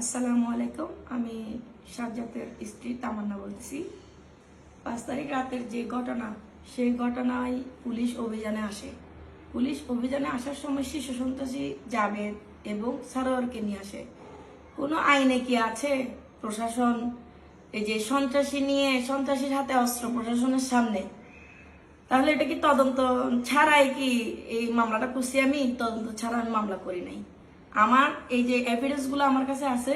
আসসালামু আলাইকুম। আমি সাজ্জাতের স্ত্রী তামান্না বলছি পাঁচ তারিখ রাতের যে ঘটনা, সেই ঘটনায় পুলিশ অভিযানে আসে। পুলিশ অভিযানে আসার সময় শিশু সন্ত্রাসী জাবেদ এবং সারোয়ারকে নিয়ে আসে। কোনো আইনে কি আছে? প্রশাসন, এই যে সন্ত্রাসী নিয়ে, সন্ত্রাসীর হাতে অস্ত্র প্রশাসনের সামনে। তাহলে এটা কি তদন্ত ছাড়াই কি এই মামলাটা করছি আমি? তদন্ত ছাড়া আমি মামলা করি নাই। আমার এই যে এভিডেন্সগুলো আমার কাছে আছে,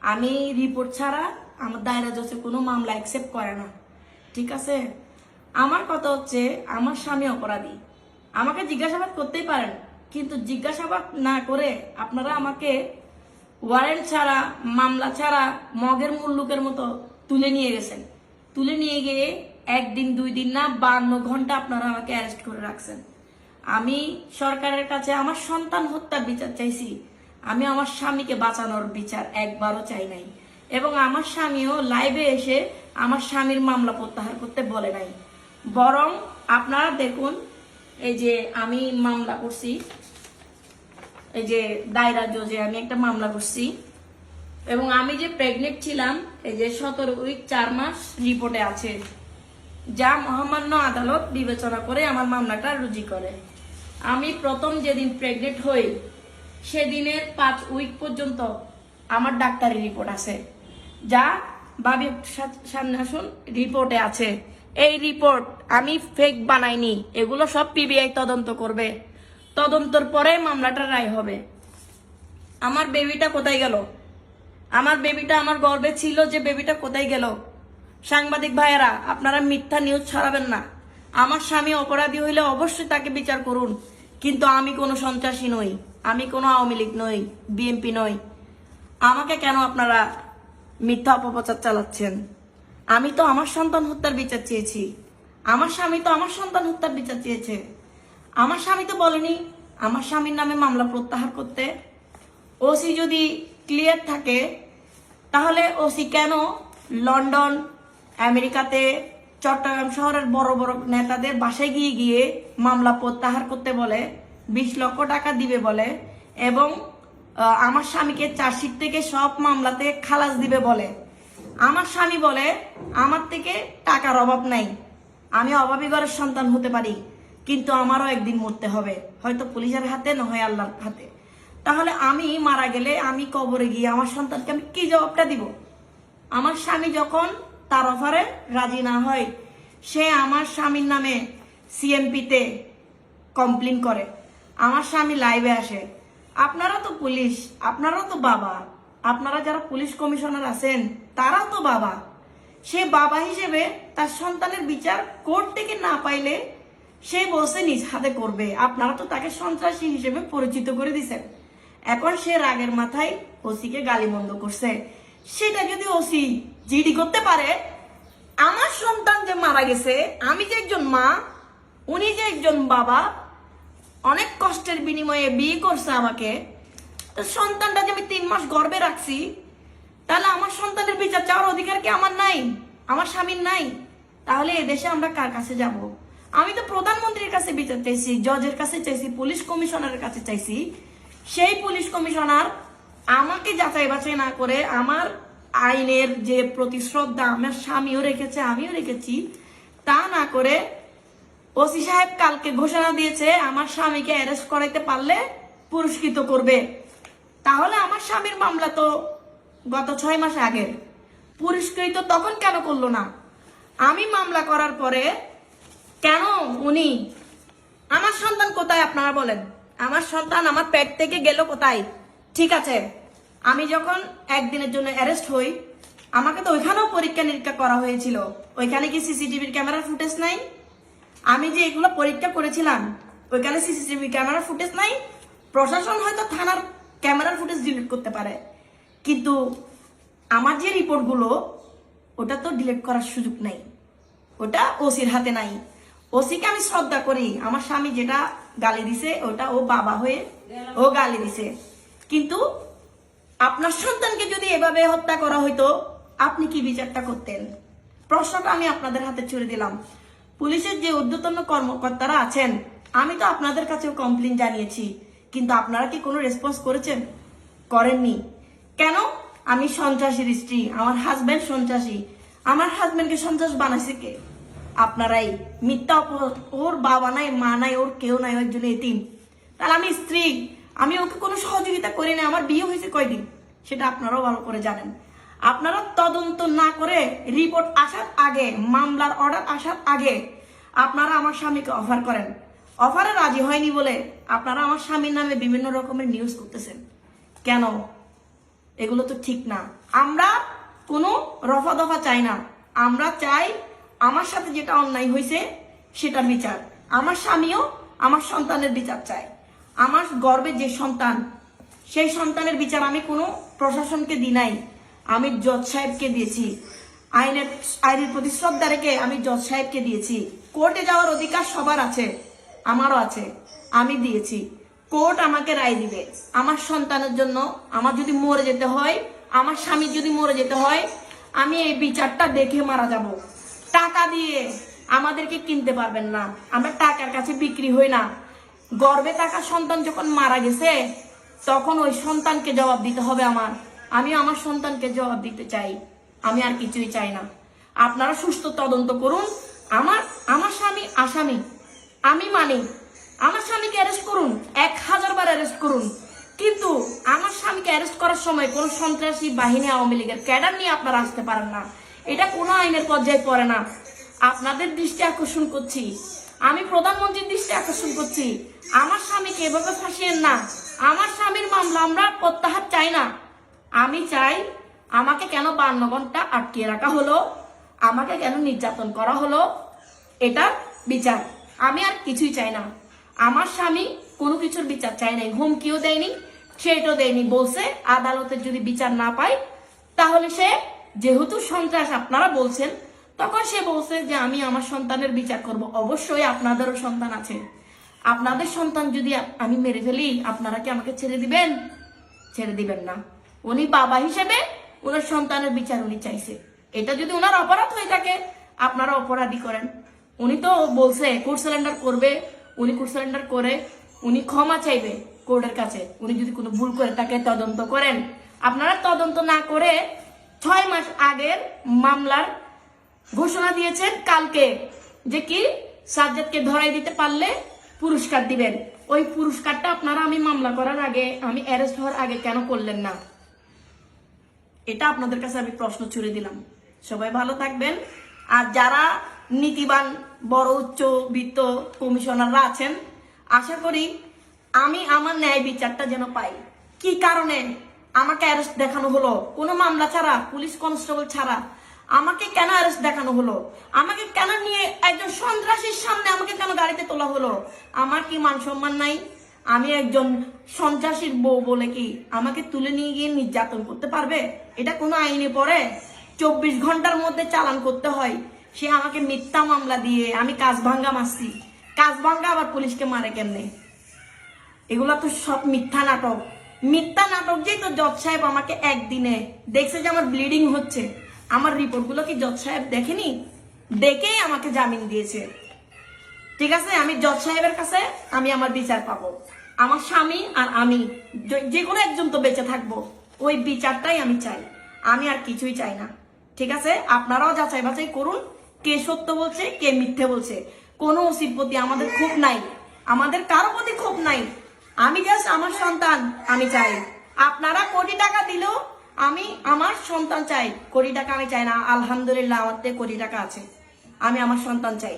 আমি রিপোর্ট ছাড়া আমার দায়রা জজে কোনো মামলা অ্যাকসেপ্ট করে না। ঠিক আছে? আমার কথা হচ্ছে, আমার স্বামী অপরাধী। আমাকে জিজ্ঞাসাবাদ করতেই পারেন, কিন্তু জিজ্ঞাসাবাদ না করে আপনারা আমাকে ওয়ারেন্ট ছাড়া, মামলা ছাড়া মগের মুল্লুকের মতো তুলে নিয়ে গেছেন। তুলে নিয়ে গিয়ে একদিন, দুই দিন না, বান্ন ঘণ্টা আপনারা আমাকে অ্যারেস্ট করে রাখছেন। আমি সরকারের কাছে আমার সন্তান হত্যার বিচার চাইছি। আমি আমার স্বামীকে বাঁচানোর বিচার একবারও চাই নাই। এবং আমার স্বামীও লাইভে এসে আমার স্বামীর মামলা প্রত্যাহার করতে বলে নাই। বরং আপনারা দেখুন, এই যে আমি মামলা করছি, এই যে দায়রা জজে আমি একটা মামলা করছি। এবং আমি যে প্রেগনেন্ট ছিলাম, এই যে সতেরো উইক চার মাস রিপোর্টে আছে। যা মহামান্য আদালত বিবেচনা করে আমার মামলাটা রুজি করে। আমি প্রথম যেদিন প্রেগনেন্ট হই, সেদিনের পাঁচ উইক পর্যন্ত আমার ডাক্তারি রিপোর্ট আছে। যা সা- সামনে আসুন রিপোর্টে আছে। এই রিপোর্ট আমি ফেক বানাইনি, এগুলো সব পিবিআই তদন্ত করবে। তদন্তর পরে মামলাটা রায় হবে। আমার বেবিটা কোথায় গেল? আমার বেবিটা আমার গর্বে ছিল যে বেবিটা কোথায় গেল? সাংবাদিক ভাইয়েরা, আপনারা মিথ্যা নিউজ ছড়াবেন না। আমার স্বামী অপরাধী হইলে অবশ্যই তাকে বিচার করুন। কিন্তু আমি কোনো সন্ত্রাসী নই। আমি কোনো আওয়ামী লীগ নই, বিএনপি নই। আমাকে কেন আপনারা মিথ্যা অপপ্রচার চালাচ্ছেন? আমি তো আমার সন্তান হত্যার বিচার চেয়েছি। আমার স্বামী তো আমার সন্তান হত্যার বিচার চেয়েছে। আমার স্বামী তো বলেনি, আমার স্বামীর নামে মামলা প্রত্যাহার করতে। ওসি যদি ক্লিয়ার থাকে, তাহলে ওসি কেন লন্ডন, আমেরিকাতে চট্টগ্রাম শহরের বড় বড় নেতাদের বাসায় গিয়ে গিয়ে মামলা প্রত্যাহার করতে বলে, বিশ লক্ষ টাকা দিবে বলে এবং আমার স্বামীকে চার্জশিট থেকে সব মামলাতে খালাস দিবে বলে। আমার স্বামী বলে, আমার থেকে টাকার অভাব নাই। আমি অভাবী ঘরের সন্তান হতে পারি, কিন্তু আমারও একদিন মরতে হবে। হয়তো পুলিশের হাতে না হয় আল্লাহর হাতে। তাহলে আমি মারা গেলে আমি কবরে গিয়ে আমার সন্তানকে আমি কি জবাবটা দিব? আমার স্বামী যখন তার অফারে রাজি না হয়, সে আমার স্বামীর নামে সিএমপিতে কমপ্লেন করে। আমার স্বামী লাইভে আসে। আপনারা তো পুলিশ, আপনারা তো বাবা। আপনারা যারা পুলিশ কমিশনার আছেন তারাও তো বাবা। সে বাবা হিসেবে তার সন্তানের বিচার কোর্ট থেকে না পাইলে সে বসে নিজ হাতে করবে। আপনারা তো তাকে সন্ত্রাসী হিসেবে পরিচিত করে দিছেন। এখন সে রাগের মাথায় ওসিকে গালিমন্দ করছে। সেটা যদি ওসি জিডি করতে পারে। আমার সন্তান যে মারা গেছে, আমি যে একজন মা, উনি যে একজন বাবা, অনেক কষ্টের বিনিময়ে বিয়ে করছে আমাকে। তো সন্তানটা যে আমি তিন মাস গর্বে রাখছি, তাহলে আমার সন্তানের বিচার চাওয়ার অধিকার কি আমার নাই? আমার স্বামীর নাই? তাহলে এদেশে আমরা কার কাছে যাব? আমি তো প্রধানমন্ত্রীর কাছে বিচার চাইছি, জজের কাছে চাইছি, পুলিশ কমিশনারের কাছে চাইছি। সেই পুলিশ কমিশনার আমাকে যাচাই বাছাই না করে আমার আইনের যে প্রতি শ্রদ্ধা আমার স্বামীও রেখেছে, আমিও রেখেছি, তা না করে ওসি সাহেব কালকে ঘোষণা দিয়েছে, আমার স্বামীকে অ্যারেস্ট করাইতে পারলে পুরস্কৃত করবে। তাহলে আমার স্বামীর মামলা তো গত ছয় মাস আগের পুরস্কৃত তখন কেন করল না? আমি মামলা করার পরে কেন উনি, আমার সন্তান কোথায় আপনারা বলেন? আমার সন্তান আমার পেট থেকে গেল কোথায়? ঠিক আছে আমি যখন একদিনের জন্য অ্যারেস্ট হই, আমাকে তো ওইখানেও পরীক্ষা নিরীক্ষা করা হয়েছিল। ওইখানে কি সিসিটিভির ক্যামেরার ফুটেজ নাই? আমি যে এগুলো পরীক্ষা করেছিলাম, ওইখানে সিসিটিভি ক্যামেরার ফুটেজ নাই? প্রশাসন হয়তো থানার ক্যামেরার ফুটেজ ডিলিট করতে পারে। কিন্তু আমার যে রিপোর্টগুলো, ওটা তো ডিলিট করার সুযোগ নেই। ওটা ওসির হাতে নাই। ওসিকে আমি শ্রদ্ধা করি। আমার স্বামী যেটা গালি দিছে, ওটা ও বাবা হয়ে ও গালি দিছে। কিন্তু আপনার সন্তানকে যদি এভাবে হত্যা করা হইতো, আপনি কি বিচারটা করতেন? প্রশ্নটা আমি আপনাদের হাতে ছুড়ে দিলাম। পুলিশের যে ঊর্ধ্বতন কর্মকর্তারা আছেন, আমি তো আপনাদের কাছেও কমপ্লেন জানিয়েছি, কিন্তু আপনারা কি কোনো রেসপন্স করেছেন? করেননি। কেন? আমি সন্ত্রাসীর স্ত্রী, আমার হাজব্যান্ড সন্ত্রাসী। আমার হাজব্যান্ডকে সন্ত্রাস বানাইছে কে? আপনারাই। মিথ্যা ওর বাবা নাই, মা নাই, ওর কেউ নাই, ওর জন্য এতিম। তাহলে আমি স্ত্রী আমি ওকে কোনো সহযোগিতা করি না আমার বিয়ে হয়েছে কয়দিন? সেটা আপনারাও ভালো করে জানেন। আপনারা তদন্ত না করে রিপোর্ট আসার আগে, মামলার অর্ডার আসার আগে আপনারা আমার স্বামীকে অফার করেন। অফারে রাজি হয়নি বলে আপনারা আমার স্বামীর নামে বিভিন্ন রকমের নিউজ করতেছেন। কেন? এগুলো তো ঠিক না। আমরা কোনো রফা দফা চাই না। আমরা চাই আমার সাথে যেটা অন্যায় হয়েছে সেটার বিচার। আমার স্বামীও আমার সন্তানের বিচার চায়। আমার গর্বে যে সন্তান, সেই সন্তানের বিচার আমি কোনো প্রশাসনকে দিই নাই। আমি জজ সাহেবকে দিয়েছি। আইনের আইনের প্রতি শ্রদ্ধা রেখে আমি জজ সাহেবকে দিয়েছি। কোর্টে যাওয়ার অধিকার সবার আছে, আমারও আছে। আমি দিয়েছি। কোর্ট আমাকে রায় দিবে। আমার সন্তানের জন্য আমার যদি মরে যেতে হয়, আমার স্বামীর যদি মরে যেতে হয়, আমি এই বিচারটা দেখে মারা যাব। টাকা দিয়ে আমাদেরকে কিনতে পারবেন না। আমরা টাকার কাছে বিক্রি হই না। গর্বে থাকা সন্তান যখন মারা গেছে, তখন ওই সন্তানকে জবাব দিতে হবে আমার। আমি আমার সন্তানকে জবাব দিতে চাই। আমি আর কিছুই চাই না। আপনারা সুস্থ তদন্ত করুন। আমার আমার স্বামী আসামি। আমি মানি। আমার স্বামীকে অ্যারেস্ট করুন। এক হাজার বার অ্যারেস্ট করুন। কিন্তু আমার স্বামীকে অ্যারেস্ট করার সময় কোন সন্ত্রাসী বাহিনী, আওয়ামী লীগের ক্যাডার নিয়ে আপনারা আসতে পারেন না। এটা কোনো আইনের পর্যায়ে পড়ে না। আপনাদের দৃষ্টি আকর্ষণ করছি। আমি প্রধানমন্ত্রীর দৃষ্টি আকর্ষণ করছি। আমার স্বামীকে এভাবে ফাঁসিয়েন না। আমার স্বামীর মামলা আমরা প্রত্যাহার চাই না। আমি চাই আমাকে কেন বান্ন ঘণ্টা আটকিয়ে রাখা হলো? আমাকে কেন নির্যাতন করা হলো? এটা বিচার। আমি আর কিছুই চাই না। আমার স্বামী কোনো কিছুর বিচার চাই নাই, হুমকিও দেয়নি সেটাও দেয়নি। বলছে আদালতের যদি বিচার না পায়, তাহলে সে যেহেতু সন্ত্রাস, আপনারা বলছেন তখন সে বলছে যে, আমি আমার সন্তানের বিচার করব। অবশ্যই আপনাদেরও সন্তান আছে। আপনাদের সন্তান যদি আমি মেরে ফেলি, আপনারা কি আমাকে ছেড়ে দিবেন? ছেড়ে দিবেন না। উনি বাবা হিসেবে ওনার সন্তানের বিচার উনি চাইছে। এটা যদি ওনার অপরাধ হয়ে থাকে, আপনারা অপরাধী করেন। উনি তো বলছে, কোর্ট সিলিন্ডার করবে। উনি কোর্ট সিলিন্ডার করে উনি ক্ষমা চাইবে কোর্টের কাছে। উনি যদি কোনো ভুল করে তাকে তদন্ত করেন। আপনারা তদন্ত না করে ছয় মাস আগের মামলার ঘোষণা দিয়েছেন কালকে যে কি সাজ্জাদকে ধরাই দিতে পারলে পুরস্কার দিবেন। ওই পুরস্কারটা আপনারা আমি মামলা করার আগে, আমি অ্যারেস্ট হওয়ার আগে কেন করলেন না? এটা আপনাদের কাছে আমি প্রশ্ন ছুড়ে দিলাম। সবাই ভালো থাকবেন। আর যারা নীতিবান, বড়, উচ্চ, বিত্ত কমিশনাররা আছেন, আশা করি আমি আমার ন্যায় বিচারটা যেন পাই। কি কারণে আমাকে অ্যারেস্ট দেখানো হলো? কোনো মামলা ছাড়া, পুলিশ কনস্টেবল ছাড়া। আমাকে কেন অ্যারেস্ট দেখানো হলো? আমাকে কেন নিয়ে একজন সন্ত্রাসীর সামনে আমাকে কেন গাড়িতে তোলা হলো? আমার কি মান সম্মান নাই? আমি একজন সন্ত্রাসীর বউ বলে কি আমাকে তুলে নিয়ে গিয়ে নির্যাতন করতে পারবে? এটা কোনো আইনে পড়ে? চব্বিশ ঘণ্টার মধ্যে চালান করতে হয়। সে আমাকে মিথ্যা মামলা দিয়ে আমি কাজ ভাঙ্গা মারছি। কাজ ভাঙ্গা আবার পুলিশকে মারে কেমনে? এগুলো তো সব মিথ্যা নাটক। মিথ্যা নাটক যেই তো জজ সাহেব আমাকে একদিনে দেখছে যে আমার ব্লিডিং হচ্ছে। আমার রিপোর্টগুলো কি জজ সাহেব দেখেনি? দেখেই আমাকে জামিন দিয়েছে। ঠিক আছে, আমি জজ সাহেবের কাছে আমি আমার বিচার পাবো। আমার স্বামী আর আমি, যে- কোনো একজন তো বেঁচে থাকব। ওই বিচারটাই আমি চাই। আমি আর কিছুই চাই না। ঠিক আছে, আপনারাও যাচাই বাছাই করুন, কে সত্য বলছে, কে মিথ্যে বলছে। কোনো ওসির প্রতি আমাদের ক্ষোভ নাই। আমাদের কারও প্রতি ক্ষোভ নাই। আমি জাস্ট আমার সন্তান, আমি চাই। আপনারা কোটি টাকা দিলেও আমি আমার সন্তান চাই কোটি টাকা আমি চাই না, আলহামদুলিল্লাহ, আমার কোটি টাকা আছে। আমি আমার সন্তান চাই।